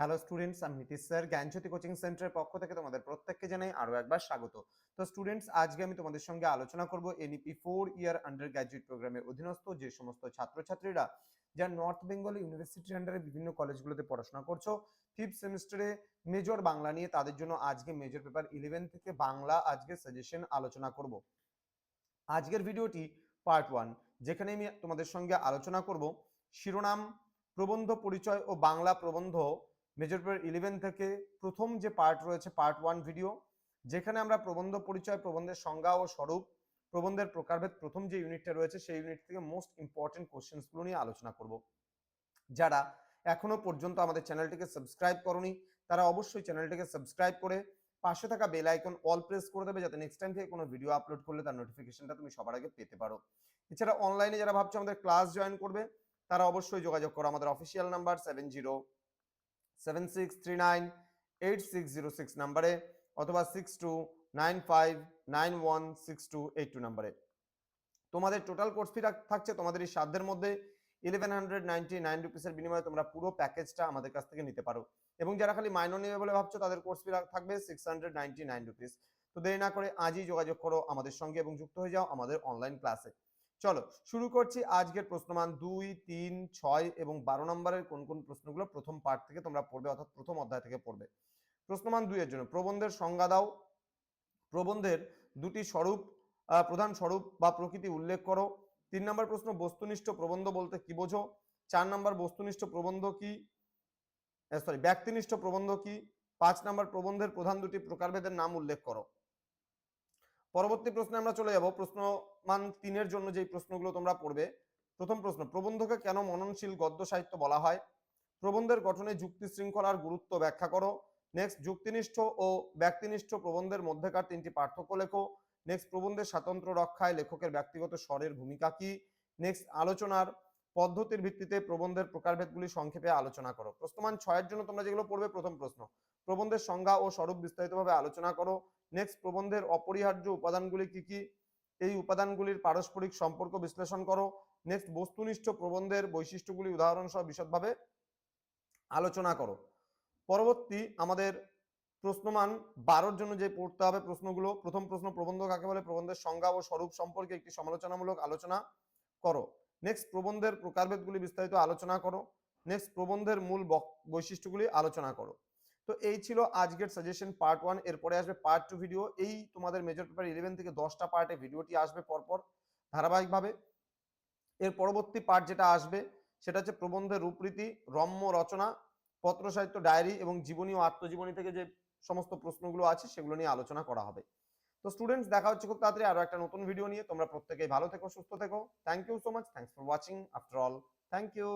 Hello students আমি Nitish sir জ্ঞানজ্যোতি coaching সেন্টারের পক্ষ থেকে তোমাদের প্রত্যেককে জানাই আরও একবার স্বাগত। তো স্টুডেন্টস আজকে আমি তোমাদের সঙ্গে আলোচনা করব NEP four year undergraduate প্রোগ্রামের অধীনস্থ যে সমস্ত ছাত্রছাত্রীরা যারা নর্থ বেঙ্গল ইউনিভার্সিটির আন্ডারে বিভিন্ন কলেজগুলোতে পড়াশোনা করছ ফিফথ সেমিস্টারে মেজর বাংলা নিয়ে তাদের জন্য আজকে মেজর পেপার ইলেভেন থেকে বাংলা আজকে সাজেশন আলোচনা করব। আজকের ভিডিওটি পার্ট ওয়ান যেখানে আমি তোমাদের সঙ্গে আলোচনা করব শিরোনাম, প্রবন্ধ পরিচয় ও বাংলা প্রবন্ধ মেজর পেপার ইলেভেন থেকে প্রথম যে পার্ট রয়েছে পার্ট ওয়ান ভিডিও যেখানে আমরা প্রবন্ধ পরিচয়, প্রবন্ধের সংজ্ঞা ও স্বরূপ, প্রবন্ধের প্রকারভেদ প্রথম যে ইউনিটটা রয়েছে, সেই ইউনিট থেকে মোস্ট ইম্পর্টেন্ট কোশ্চেন্সগুলো নিয়ে আলোচনা করব। যারা এখনও পর্যন্ত আমাদের চ্যানেলটিকে সাবস্ক্রাইব করনি, তারা অবশ্যই চ্যানেলটিকে সাবস্ক্রাইব করে পাশে থাকা বেল আইকন অল প্রেস করে দেবে, যাতে নেক্সট টাইম থেকে কোনো ভিডিও আপলোড করলে তার নোটিফিকেশনটা তুমি সবার আগে পেতে পারো। এছাড়া অনলাইনে যারা ভাবছ আমাদের ক্লাস জয়েন করবে, তারা অবশ্যই যোগাযোগ করো, আমাদের official number seven zero seven six three nine eight six zero six নাম্বারে অথবা six two nine five nine one six two eight two নাম্বারে। তোমাদের টোটাল কোর্স ফি থাকছে, তোমাদের এই সাধ্যের মধ্যে ইলেভেন হান্ড্রেড নাইনটি নাইন রুপিসের বিনিময়ে তোমরা পুরো প্যাকেজটা আমাদের কাছ থেকে নিতে পারো। এবং যারা খালি মাইনর নেবে বলে ভাবছ, তাদের কোর্স ফি থাকবে six hundred ninety nine rupees তো দেরি না করে আজই যোগাযোগ করো আমাদের সঙ্গে এবং যুক্ত হয়ে যাও আমাদের অনলাইন ক্লাসে চলো, শুরু করছি আজকের প্রশ্নমান দুই, তিন, ছয় এবং বারো নম্বরের কোন কোন প্রশ্নগুলো প্রথম পার্ট থেকে তোমরা পড়বে অর্থাৎ প্রথম অধ্যায় থেকে পড়বে। প্রশ্নমান দুইয়ের জন্য, প্রবন্ধের সংজ্ঞা দাও। প্রবন্ধের দুটি স্বরূপ প্রধান স্বরূপ বা প্রকৃতি উল্লেখ করো। তিন নম্বর প্রশ্ন, বস্তুনিষ্ঠ প্রবন্ধ বলতে কি বোঝো? চার নম্বর, বস্তুনিষ্ঠ প্রবন্ধ কি? সরি ব্যক্তিনিষ্ঠ প্রবন্ধ কি? পাঁচ নম্বর, প্রবন্ধের প্রধান দুটি প্রকারভেদের নাম উল্লেখ করো। পরবর্তী প্রশ্নে আমরা চলে যাব। প্রশ্ন মান তিনের জন্য যে প্রশ্নগুলো তোমরা পড়বে। প্রথম প্রশ্ন, প্রবন্ধকে কেন মননশীল গদ্য সাহিত্য বলা হয়? প্রবন্ধের গঠনে যুক্তি শৃঙ্খলার গুরুত্ব ব্যাখ্যা করো। নেক্সট যুক্তিনিষ্ঠ ও ব্যক্তিনিষ্ঠ প্রবন্ধের মধ্যেকার তিনটি পার্থক্য লেখো। নেক্সট প্রবন্ধের স্বাতন্ত্র্য রক্ষায় লেখকের ব্যক্তিগত স্বরের ভূমিকা কি? নেক্সট আলোচনার পদ্ধতির ভিত্তিতে প্রবন্ধের প্রকারভেদগুলি সংক্ষেপে আলোচনা করো। প্রশ্নমান ছয়ের জন্য তোমরা যেগুলো পড়বে, প্রথম প্রশ্ন, প্রবন্ধের সংজ্ঞা ও স্বরূপ বিস্তারিতভাবে আলোচনা করো। নেক্সট প্রবন্ধের অপরিহার্য উপাদানগুলি কি কি? এই উপাদানগুলির পারস্পরিক সম্পর্ক বিশ্লেষণ করো। নেক্সট বস্তুনিষ্ঠ প্রবন্ধের বৈশিষ্ট্যগুলি উদাহরণ সহ বিশদভাবে আলোচনা করো। পরবর্তী, আমাদের প্রশ্নমান বারোর জন্য যে পড়তে হবে প্রশ্নগুলো, প্রথম প্রশ্ন প্রবন্ধ কাকে বলে? প্রবন্ধের সংজ্ঞা ও স্বরূপ সম্পর্কে একটি সমালোচনামূলক আলোচনা করো। নেক্সট প্রবন্ধের প্রকারভেদগুলি বিস্তারিত আলোচনা করো। নেক্সট প্রবন্ধের মূল বৈশিষ্ট্যগুলি আলোচনা করো। তো এই ছিল আজকের সাজেশন পার্ট ওয়ান এরপরে আসবে পার্ট টু ভিডিও এই তোমাদের মেজর পেপার ইলেভেন থেকে দশটা পার্টে ভিডিওটি আসবে পরপর ধারাবাহিকভাবে। এর পরবর্তী পার্ট যেটা আসবে, সেটা হচ্ছে প্রবন্ধের রূপরীতি, রম্য রচনা, পত্র সাহিত্য ডায়েরি এবং জীবনী ও আত্মজীবনী থেকে যে সমস্ত প্রশ্নগুলো আছে, সেগুলো নিয়ে আলোচনা করা হবে। তো স্টুডেন্টস দেখা হচ্ছে খুব তাড়াতাড়ি আরও একটা নতুন ভিডিও নিয়ে। তোমরা প্রত্যেকেই ভালো থেকো, সুস্থ থেকো। Thank you so much thanks for watching after all thank you